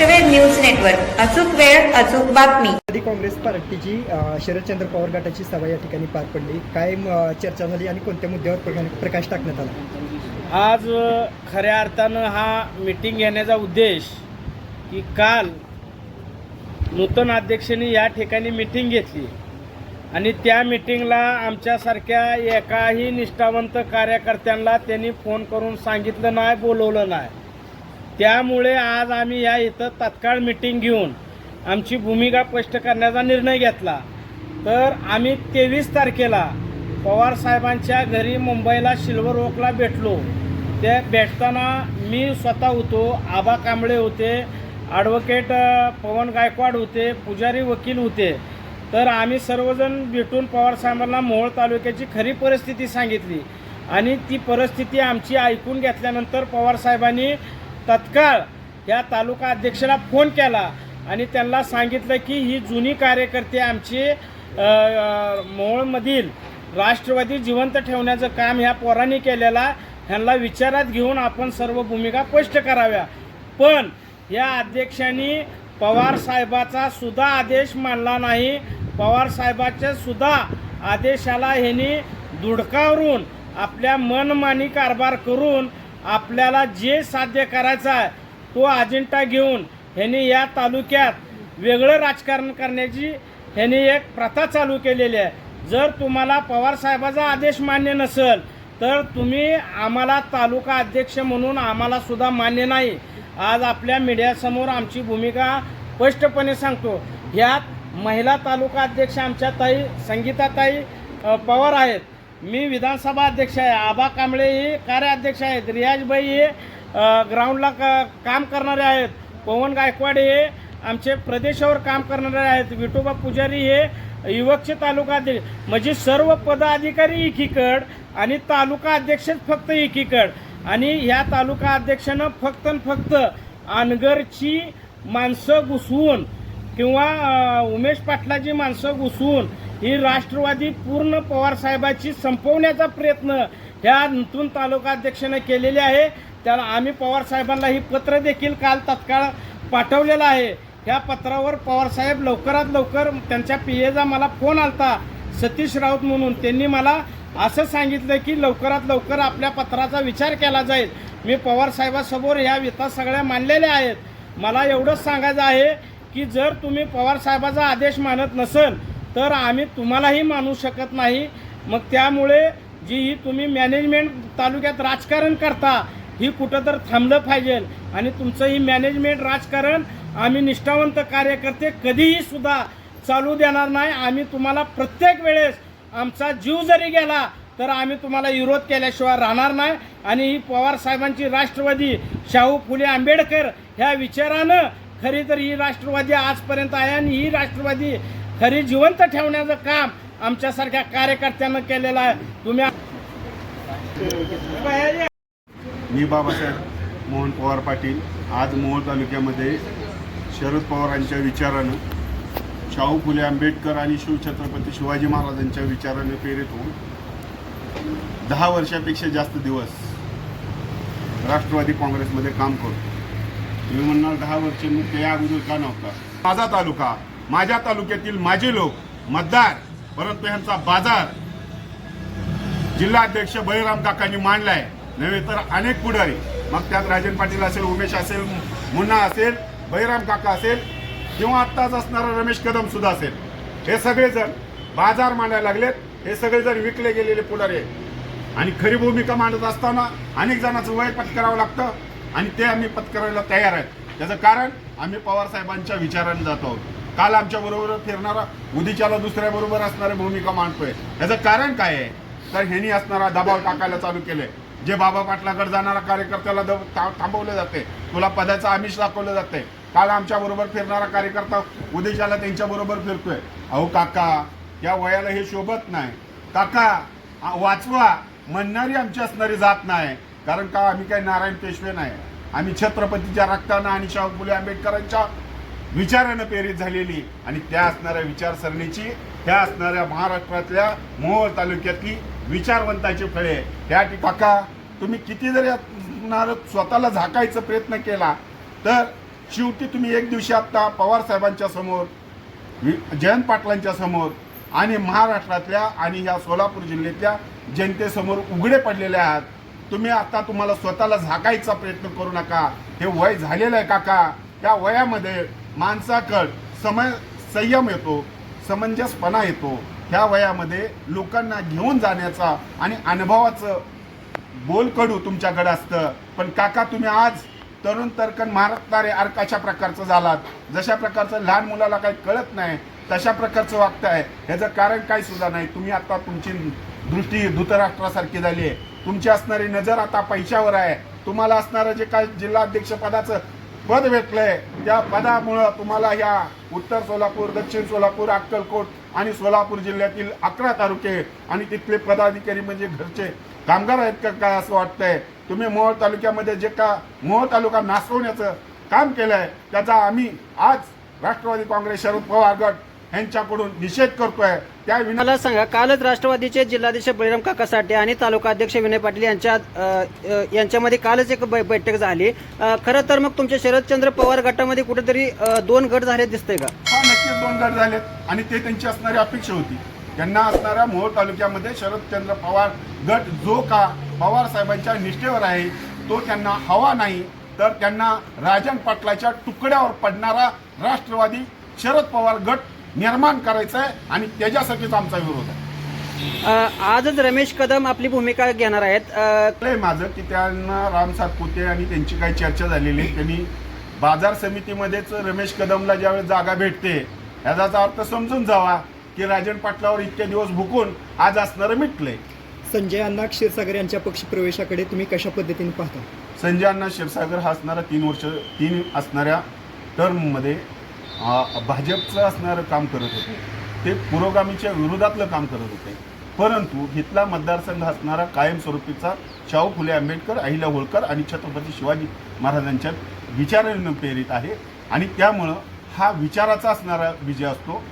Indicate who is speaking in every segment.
Speaker 1: लक्षवेध news network. अचूक वेळ अचूक बातमी.
Speaker 2: राष्ट्रवादी काँग्रेस पार्टीची शरदचंद्र पवार गटाची सभा या ठिकाणी पार पडली. काय चर्चा झाली आणि कोणत्या मुद्द्यावर प्रका- प्रकाश टाकण्यात आला?
Speaker 3: आज खऱ्या अर्थानं हा मीटिंग घेण्याचा उद्देश की काल नूतन अध्यक्षांनी या ठिकाणी मीटिंग घेतली. आणि त्या मीटिंगला आमच्यासारख्या एकाही निष्ठावंत कार्यकर्त्यांना त्यांनी फोन करून सांगितलं नाही बोलवलं नाही. त्यामुळे आज आम्ही या इथं तत्काळ मीटिंग घेऊन आमची भूमिका स्पष्ट करण्याचा निर्णय घेतला. तर आम्ही तेवीस तारखेला पवार साहेबांच्या घरी मुंबईला सिल्वर ओकला भेटलो. ते भेटताना मी स्वतः होतो आबा कांबळे होते ॲडव्होकेट पवन गायकवाड होते पुजारी वकील होते. तर आम्ही सर्वजण भेटून पवार साहेबांना मोहोळ तालुक्याची खरी परिस्थिती सांगितली आणि ती परिस्थिती आमची ऐकून घेतल्यानंतर पवार साहेबांनी तत्काळ या तालुका अध्यक्षाला फोन केला आणि त्यांना सांगितलं की ही जुनी कार्यकर्ते आमची अ, मोहोळमधील राष्ट्रवादी जिवंत ठेवण्याचं काम ह्या पोरांनी केलेला ह्यांना विचारात घेऊन आपण सर्व भूमिका स्पष्ट कराव्या. पण या अध्यक्षांनी पवार साहेबाचा सुद्धा आदेश मानला नाही. पवार साहेबाच्या सुद्धा आदेशाला ह्यांनी दुडकावरून आपल्या मनमानी कारभार करून आपल्याला जे साध्य करायचं आहे तो अजेंडा घेऊन ह्यांनी या तालुक्यात वेगळं राजकारण करण्याची ह्यांनी एक प्रथा चालू केलेली आहे. जर तुम्हाला पवार साहेबाचा आदेश मान्य नसेल तर तुम्ही आम्हाला तालुका अध्यक्ष म्हणून आम्हाला सुद्धा मान्य नाही. आज आपल्या मीडियासमोर आमची भूमिका स्पष्टपणे सांगतो. ह्यात महिला तालुका अध्यक्ष आमच्या ताई संगीताताई पवार आहेत. मी विधानसभा अध्यक्ष आहे. आबा कांबळे हे कार्याध्यक्ष आहेत. रियाजबाई हे ग्राउंडला का काम करणारे आहेत. पवन गायकवाड हे आमचे प्रदेशावर काम करणारे आहेत. विठोबा पुजारी हे युवकचे तालुका अध्यक्ष. म्हणजे सर्व पदाधिकारी एकीकड आणि तालुका अध्यक्षच फक्त एकीकड. आणि ह्या तालुका अध्यक्षानं फक्त आणि फक्त अनगरची माणसं घुसवून किंवा उमेश पाटलाची माणसं घुसून ही राष्ट्रवादी पूर्ण पवार साहेबाची संपवण्याचा प्रयत्न ह्या नूतन तालुका अध्यक्षाने केलेले आहे. त्याला आम्ही पवार साहेबांना ही पत्र देखील काल तत्काळ पाठवलेलं आहे. ह्या पत्रावर पवार साहेब लवकरात लवकर त्यांच्या पी एचा मला फोन आलता सतीश राऊत म्हणून. त्यांनी मला असं सांगितलं की लवकरात लवकर आपल्या पत्राचा विचार केला जाईल. मी पवार साहेबासमोर ह्या विता सगळ्या मांडलेल्या आहेत. मला एवढंच सांगायचं आहे की जर तुम्ही पवार साहेबाचा आदेश मानत नसेल तर आम्ही तुम्हालाही मानू शकत नाही. मग त्यामुळे जी ही तुम्ही मॅनेजमेंट तालुक्यात राजकारण करता ही कुठं तर थांबलं पाहिजे. आणि तुमचं ही मॅनेजमेंट राजकारण आम्ही निष्ठावंत कार्यकर्ते कधीही सुद्धा चालू देणार नाही. आम्ही तुम्हाला प्रत्येक वेळेस आमचा जीव जरी गेला तर आम्ही तुम्हाला विरोध केल्याशिवाय राहणार नाही. आणि ही पवार साहेबांची राष्ट्रवादी शाहू फुले आंबेडकर ह्या विचारानं खरी तर ही राष्ट्रवादी आजपर्यंत आहे आणि ही राष्ट्रवादी खरी जिवंत ठेवण्याचं काम आमच्यासारख्या कार्यकर्त्यांना केलेलं आहे. तुम्ही
Speaker 4: मी बाबासाहेब मोहन पवार पाटील आज मोहोळ तालुक्यामध्ये शरद पवारांच्या विचारानं शाहू फुले आंबेडकर आणि शिवछत्रपती शिवाजी महाराजांच्या विचाराने प्रेरित होऊन दहा वर्षापेक्षा जास्त दिवस राष्ट्रवादी काँग्रेसमध्ये काम करतो. मी म्हणणार दहा वर्ष मी त्या अगोदर का नव्हता? माझा तालुका माझ्या तालुक्यातील माझे लोक मतदार परंतु ह्यांचा बाजार जिल्हाध्यक्ष बळीराम काकांनी मांडलाय. नव्हे तर अनेक पुढारी मग त्यात राजन पाटील असेल उमेश असेल मुन्ना असेल बळीराम काका असेल किंवा आत्ताच असणारा रमेश कदम सुद्धा असेल. हे सगळेजण बाजार मांडायला लागलेत. हे सगळेजण विकले गेलेले पुढारी आहेत. आणि खरी भूमिका मांडत असताना अनेक जणांचं वय पत्करावं लागतं. आणि ते आम्ही पत्करायला तयार आहेत. त्याचं कारण आम्ही पवार साहेबांच्या विचाराने जातो आहोत. काल आमच्या बरोबर फिरणारा उदीच्याला दुसऱ्या बरोबर असणारी भूमिका मांडतोय. याचं कारण काय आहे? तर ह्यांनी असणारा दबाव टाकायला चालू केले. जे बाबा पाटलाकडे जाणारा कार्यकर्त्याला दब थांबवलं जाते. तुला पदाचं आमिष दाखवलं जाते. काल आमच्या बरोबर फिरणारा कार्यकर्ता उदेशाला त्यांच्या बरोबर फिरतोय. अहो काका या वयाला हे शोभत नाही. काका वाचवा. म्हणणारी आमची असणारी जात नाही. कारण का? आम्ही काही नारायण पेशवे नाही. आम्ही छत्रपतीच्या रक्तानं आणि शाहू फुले आंबेडकरांच्या विचारानं प्रेरित झालेली. आणि त्या असणाऱ्या विचारसरणीची त्या असणाऱ्या महाराष्ट्रातल्या मोहोळ तालुक्यातली विचारवंताची फळे. त्या ठिक- काका तुम्ही किती जरी असणार स्वतःला झाकायचा प्रयत्न केला तर शेवटी तुम्ही एक दिवशी आत्ता पवारसाहेबांच्या समोर वि- जयंत पाटलांच्या समोर आणि महाराष्ट्रातल्या आणि ह्या सोलापूर जिल्ह्यातल्या जनतेसमोर उघडे पडलेले आहात. तुम्ही आता तुम्हाला स्वतःला झाकायचा प्रयत्न करू नका. हे वय झालेलं आहे काका. त्या वयामध्ये माणसाकड समय संयम येतो समंजसपणा येतो. ह्या वयामध्ये लोकांना घेऊन जाण्याचा आणि अनुभवाचं बोलकडू तुमच्याकडं असतं. पण काका तुम्ही आज तरुण तरकन महारत्नारे अर कशा प्रकारचं झालात? जशा प्रकारचं लहान मुलाला काही कळत नाही तशा प्रकारचं वागताय. ह्याचं कारण काही सुद्धा नाही. तुम्ही आता तुमची दृष्टी धृतराष्ट्रासारखी झाली आहे. तुमची असणारी नजर आता पैशावर आहे. तुम्हाला असणारं जे काय जिल्हाध्यक्ष पदाचं पद भेटलंय त्या पदामुळं तुम्हाला ह्या उत्तर सोलापूर दक्षिण सोलापूर अक्कलकोट आणि सोलापूर जिल्ह्यातील अकरा तालुके आणि तिथले पदाधिकारी म्हणजे घरचे कामगार आहेत का काय असं वाटतंय? तुम्ही मोहोळ तालुक्यामध्ये जे का मोहोळ तालुका नासवण्याचं काम केलंय त्याचा आम्ही आज राष्ट्रवादी काँग्रेस शरद पवार गट यांच्याकडून निषेध करतोय. त्या विना
Speaker 5: मला सांगा कालच राष्ट्रवादीचे जिल्हाध्यक्ष बळीराम काका साठे आणि तालुका अध्यक्ष विनय पाटील यांच्या यांच्यामध्ये कालच एक बैठक झाली. खरं तर मग तुमच्या शरदचंद्र पवार गटामध्ये कुठेतरी दोन गट झाले दिसतंय का?
Speaker 4: हा नक्कीच दोन गट झालेत आणि ते त्यांची असणारी अपेक्षा होती. त्यांना असणाऱ्या मोहोळ तालुक्यामध्ये शरदचंद्र पवार गट जो का पवार साहेबांच्या निष्ठेवर आहे तो त्यांना हवा नाही तर त्यांना राजन पाटलाच्या तुकड्यावर पडणारा राष्ट्रवादी शरद पवार गट निर्माण करायचा आहे आणि त्याच्यासाठीच आमचा विरोध आहे.
Speaker 5: अ, आजच रमेश कदम आपली भूमिका घेणार आहेत. अ,
Speaker 4: आहे माझं की त्यांना राम सातपुते आणि त्यांची काही चर्चा झालेली आहे. त्यांनी बाजार समितीमध्येच रमेश कदमला ज्यावेळेस जागा भेटते याचा अर्थ समजून जावा की राजन पाटलावर इतके दिवस भुकून आज असणारं मिटलंय.
Speaker 2: संजय अण्णा क्षीरसागर यांच्या पक्षप्रवेशाकडे तुम्ही कशा पद्धतीने पाहता?
Speaker 4: संजय अण्णा क्षीरसागर हा असणारा तीन वर्ष तीन असणाऱ्या टर्ममध्ये भाजपचं असणारं काम करत होते. ते पुरोगामीच्या विरोधातलं काम करत होते. परंतु इथला मतदारसंघ असणारा कायमस्वरूपीचा शाहू फुले आंबेडकर अहिल्या होळकर आणि छत्रपती शिवाजी महाराजांच्या विचारांना प्रेरित आहे. आणि त्यामुळं हा विचाराचा असणारा विजय असतो.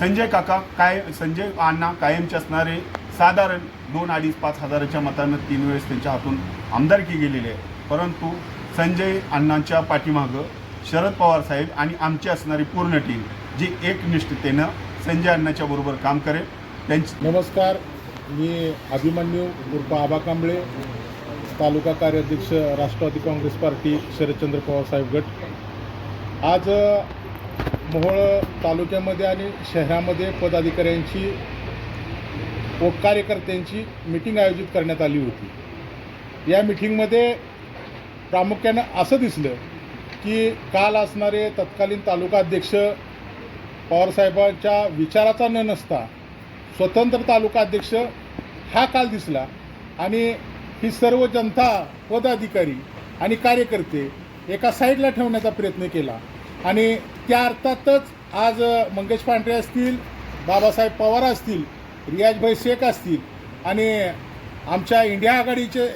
Speaker 4: संजय काका काय संजय अण्णा कायमचे असणारे साधारण दोन अडीच पाच हजाराच्या मतानं तीन वेळेस त्यांच्या हातून आमदारकी गेलेली आहे. परंतु संजय अण्णांच्या पाठीमागं शरद पवार साहेब आणि आमची असणारी पूर्ण टीम जी एकनिष्ठतेनं संजय अण्णाच्या बरोबर काम करेल. त्यांची
Speaker 6: नमस्कार. मी अभिमन्यू उर्फ आबा कांबळे तालुका कार्याध्यक्ष राष्ट्रवादी काँग्रेस पार्टी शरदचंद्र पवार साहेब गट. आज मोहोळ तालुक्यामध्ये आणि शहरामध्ये पदाधिकाऱ्यांची व कार्यकर्त्यांची मिटिंग आयोजित करण्यात आली होती. या मिटिंगमध्ये प्रामुख्यानं असं दिसलं की काल असणारे तत्कालीन तालुका अध्यक्ष पवारसाहेबांच्या विचाराचा न नसता स्वतंत्र तालुका अध्यक्ष हा काल दिसला. आणि ही सर्व जनता पदाधिकारी आणि कार्यकर्ते एका साईडला ठेवण्याचा प्रयत्न केला. आणि त्या अर्थातच आज मंगेश पांढरे असतील बाबासाहेब पवार असतील रियाजभाई शेख असतील आणि आमच्या इंडिया आघाडीचे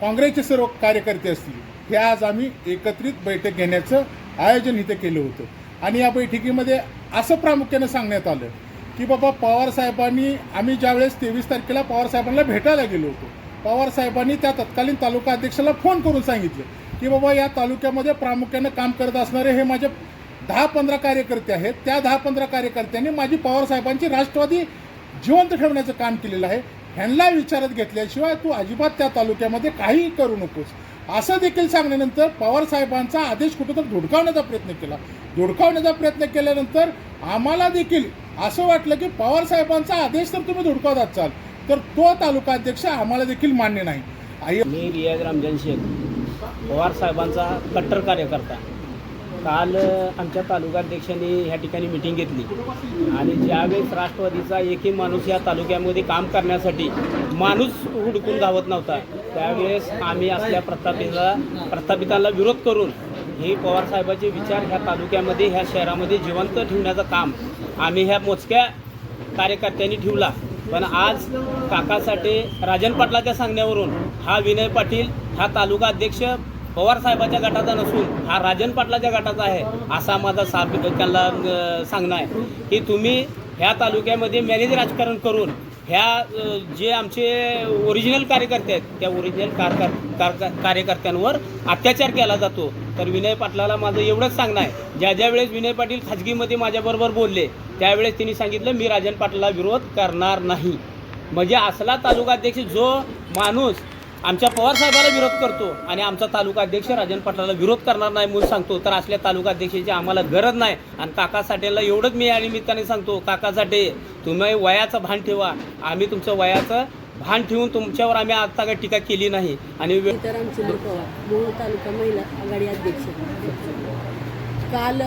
Speaker 6: काँग्रेसचे सर्व कार्यकर्ते असतील हे आज आम्ही एकत्रित बैठक घेण्याचं आयोजन इथे केलं होतं. आणि या बैठकीमध्ये असं प्रामुख्यानं सांगण्यात आलं की बाबा पवार साहेबांनी आम्ही ज्यावेळेस तेवीस तारखेला पवार साहेबांना भेटायला गेलो होतो पवार साहेबांनी त्या तत्कालीन तालुका अध्यक्षाला फोन करून सांगितलं की बाबा या तालुक्यामध्ये प्रामुख्यानं काम करत असणारे हे माझे दहा पंधरा कार्यकर्ते आहेत. त्या दहा पंधरा कार्यकर्त्यांनी माझी पवार साहेबांची राष्ट्रवादी जिवंत ठेवण्याचं काम केलेलं आहे. ह्यांना विचारात घेतल्याशिवाय तू अजिबात त्या तालुक्यामध्ये काहीही करू नकोस. असं देखील सांगल्यानंतर पवार साहेबांचा आदेश कुठंतरी धुडकावण्याचा प्रयत्न केला. धुडकावण्याचा प्रयत्न केल्यानंतर आम्हाला देखील असं वाटलं की पवार साहेबांचा आदेश तर तुम्ही धुडकावत असाल तर तो तालुका अध्यक्ष आम्हाला देखील मान्य नाही. आई
Speaker 7: मी रियाज रामजान शेख पवार साहेबांचा कट्टर कार्यकर्ता. काल आमच्या आमच्या तालुकाध्यक्षांनी ह्या ठिकाणी मिटिंग घेतली. आणि ज्यावेळेस राष्ट्रवादीचा एकही माणूस या तालुक्यामध्ये काम करण्यासाठी माणूस हुडकून धावत नव्हता त्यावेळेस आम्ही असल्या प्रस्थापिता प्रस्थापिताला विरोध करून हे पवारसाहेबाचे विचार ह्या तालुक्यामध्ये ह्या शहरामध्ये जिवंत ठेवण्याचं काम आम्ही ह्या मोजक्या कार्यकर्त्यांनी ठेवला. पण आज काकासाठी राजन पाटलाच्या सांगण्यावरून हा विनय पाटील हा तालुका अध्यक्ष पवार साहेबाच्या गटाचा नसून हा राजन पाटलाच्या गटाचा आहे असा माझा साब त्यांना सांगणं आहे. की तुम्ही ह्या तालुक्यामध्ये मॅनेज राजकारण करून ह्या जे आमचे ओरिजिनल कार्यकर्ते आहेत त्या ओरिजिनल कार कार्यकर्त्यांवर अत्याचार केला जातो. तर विनय पाटलाला माझं एवढंच सांगणं आहे. ज्या ज्या वेळेस विनय पाटील खाजगीमध्ये माझ्याबरोबर बोलले त्यावेळेस त्यांनी सांगितलं मी राजन पाटलाला विरोध करणार नाही. म्हणजे असला तालुका अध्यक्ष जो माणूस आमच्या पवार साहेबाला विरोध करतो आणि आमचा तालुका अध्यक्ष राजन पाटलाला विरोध करणार नाही म्हणून सांगतो. तर असल्या तालुका अध्यक्षाची आम्हाला गरज नाही. आणि काका साठेला एवढंच मी या निमित्ताने सांगतो. काका साठे तुम्ही वयाचं भान ठेवा. आम्ही तुमचं वयाचं भान ठेवून तुमच्यावर आम्ही आता काही टीका केली नाही. आणि
Speaker 8: तर पवार मोहोळ तालुका महिला आघाडी अध्यक्ष. काल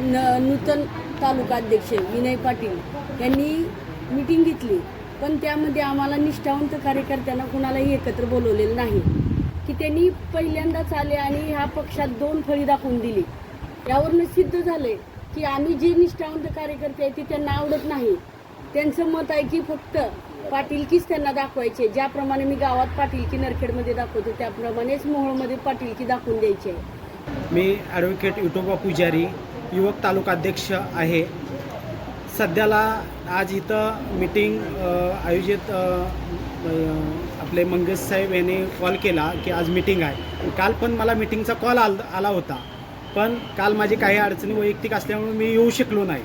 Speaker 8: न नूतन तालुका अध्यक्ष विनय पाटील यांनी मीटिंग घेतली. पण त्यामध्ये आम्हाला निष्ठावंत कार्यकर्त्यांना कुणालाही एकत्र बोलवलेलं नाही. की त्यांनी पहिल्यांदाच आले आणि ह्या पक्षात दोन फळी दाखवून दिली. यावरून सिद्ध झाले की आम्ही जे निष्ठावंत कार्यकर्ते आहेत ते त्यांना आवडत नाही. त्यांचं मत आहे की फक्त पाटीलकीच त्यांना दाखवायचे. ज्याप्रमाणे मी गावात पाटीलकी नरखेडमध्ये दाखवतो त्याप्रमाणेच मोहोळमध्ये पाटीलकी दाखवून द्यायची आहे.
Speaker 9: मी ॲडव्होकेट युटोबा पुजारी युवक तालुका अध्यक्ष आहे. सध्याला आज इथं मीटिंग आयोजित आपले मंगेश साहेब यांनी कॉल केला की आज मीटिंग आहे. काल पण मला मीटिंगचा कॉल आल आला होता. पण काल माझी काही अडचणी वैयक्तिक असल्यामुळे मी येऊ शकलो नाही.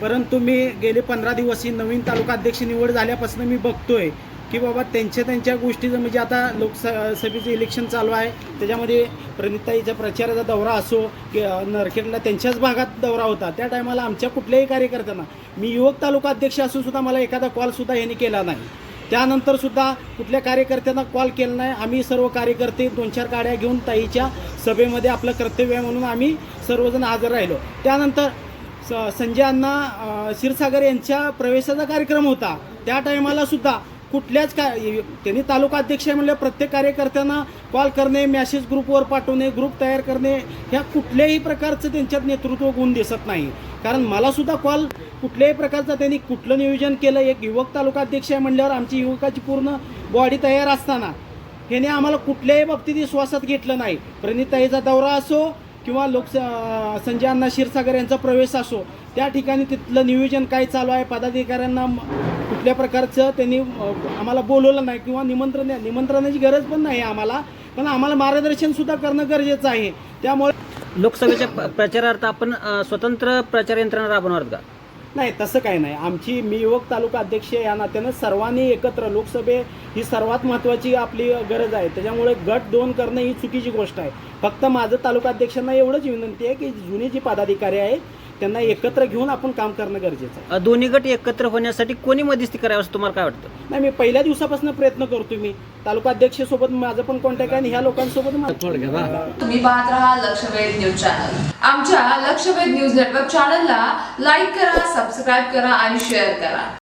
Speaker 9: परंतु मी गेले पंधरा दिवस ही नवीन तालुका अध्यक्ष निवड झाल्यापासून मी बघतोय की बाबा त्यांच्या त्यांच्या गोष्टीचं म्हणजे आता लोकसभेचं इलेक्शन चालू आहे. त्याच्यामध्ये प्रणिताईचा प्रचाराचा दौरा असो की नरखेडला त्यांच्याच भागात दौरा होता. त्या टायमाला आमच्या कुठल्याही कार्यकर्त्यांना मी युवक तालुका अध्यक्ष असून सुद्धा मला एखादा कॉलसुद्धा यांनी केला नाही. त्यानंतर सुद्धा कुठल्या कार्यकर्त्यांना कॉल केला नाही. आम्ही सर्व कार्यकर्ते दोन चार गाड्या घेऊन ताईच्या सभेमध्ये आपलं कर्तव्य आहे म्हणून आम्ही सर्वजण हजर राहिलो. त्यानंतर स संजय अण्णा क्षीरसागर यांच्या प्रवेशाचा कार्यक्रम होता. त्या टायमाला सुद्धा कुठल्याच का त्यांनी तालुका अध्यक्ष आहे म्हणलं प्रत्येक कार्यकर्त्यांना कॉल करणे मॅसेज ग्रुपवर पाठवणे ग्रुप तयार करणे ह्या कुठल्याही प्रकारचं त्यांच्यात नेतृत्व गुण दिसत नाही. कारण मलासुद्धा कॉल कुठल्याही प्रकारचं त्यांनी कुठलं नियोजन केलं एक युवक तालुका अध्यक्ष आहे म्हणल्यावर आमची युवकाची पूर्ण बॉडी तयार असताना ह्याने आम्हाला कुठल्याही बाबतीत विश्वासात घेतलं नाही. प्रणिताईचा दौरा असो किंवा लोक संजय अण्णा क्षीरसागर यांचा प्रवेश असो त्या ठिकाणी तिथलं नियोजन काय चालू आहे? पदाधिकाऱ्यांना कुठल्या प्रकारचं त्यांनी आम्हाला बोलवलं नाही किंवा निमंत्रण निमंत्रणाची गरज पण नाही आम्हाला. पण आम्हाला मार्गदर्शनसुद्धा करणं गरजेचं आहे. त्यामुळे
Speaker 5: लोकसभेच्या प्रचारार्थ आपण स्वतंत्र प्रचार यंत्रणा राबवणार का?
Speaker 9: नाही तसं काही नाही. आमची मी युवक तालुका अध्यक्ष या नात्यानं सर्वांनी एकत्र लोकसभे ही सर्वात महत्त्वाची आपली गरज आहे. त्याच्यामुळे गट दोन करणं ही चुकीची गोष्ट आहे. फक्त माझं तालुका अध्यक्षांना एवढंच विनंती आहे की जुने जे पदाधिकारी आहेत त्यांना एकत्र घेऊन आपण काम करणं गरजेचं आहे.
Speaker 5: अ, दोन्ही गट एकत्र होण्यासाठी कोणी मध्यस्थी करावं असं तुम्हाला काय वाटतं?
Speaker 9: नाही मी पहिल्या दिवसापासून प्रयत्न करतो मी. तालुका अध्यक्षसोबत माझं पण कॉन्टॅक्ट आहे आणि ह्या लोकांसोबत माझं
Speaker 10: तुम्ही पाहत राहा लक्षवेध न्यूज चॅनल. आमच्या लक्षवेध न्यूज नेटवर्क चॅनलला लाईक करा सबस्क्राईब करा आणि शेअर करा.